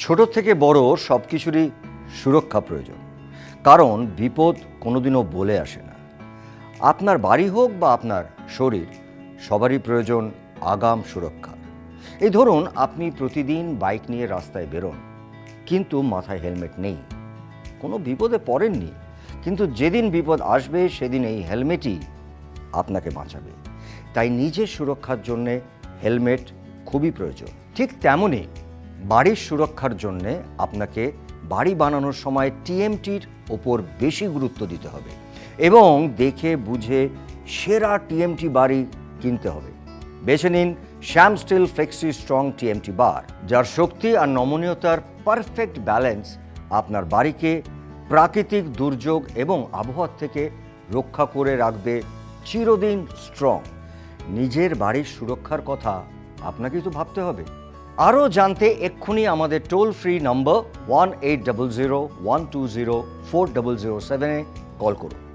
ছোট থেকে বড় সব কিছুরই সুরক্ষা প্রয়োজন। কারণ বিপদ কোনোদিনও বলে আসে না। আপনার বাড়ি হোক বা আপনার শরীর, সবারই প্রয়োজন আগাম সুরক্ষা। এই ধরুন, আপনি প্রতিদিন বাইক নিয়ে রাস্তায় বেরোন, কিন্তু মাথায় হেলমেট নেই। কোনো বিপদে পড়েননি, কিন্তু যেদিন বিপদ আসবে, সেদিন এই হেলমেটই আপনাকে বাঁচাবে। তাই নিজের সুরক্ষার জন্যে হেলমেট খুবই প্রয়োজন। ঠিক তেমনই বাড়ির সুরক্ষার জন্যে আপনাকে বাড়ি বানানোর সময় টিএমটির ওপর বেশি গুরুত্ব দিতে হবে এবং দেখে বুঝে সেরা টিএমটি বাড়ি কিনতে হবে। বেছে নিন Shyam steel flexi strong TMT bar, যার শক্তি আর নমনীয়তার পারফেক্ট ব্যালেন্স আপনার বাড়িকে প্রাকৃতিক দুর্যোগ এবং আবহাওয়ার থেকে রক্ষা করে রাখবে চিরদিন স্ট্রং। নিজের বাড়ির সুরক্ষার কথা আপনাকেই তো ভাবতে হবে। আরও জানতে এক্ষুনি আমাদের toll free number one eight double zero one two zero four double zero সেভেনে কল করুন।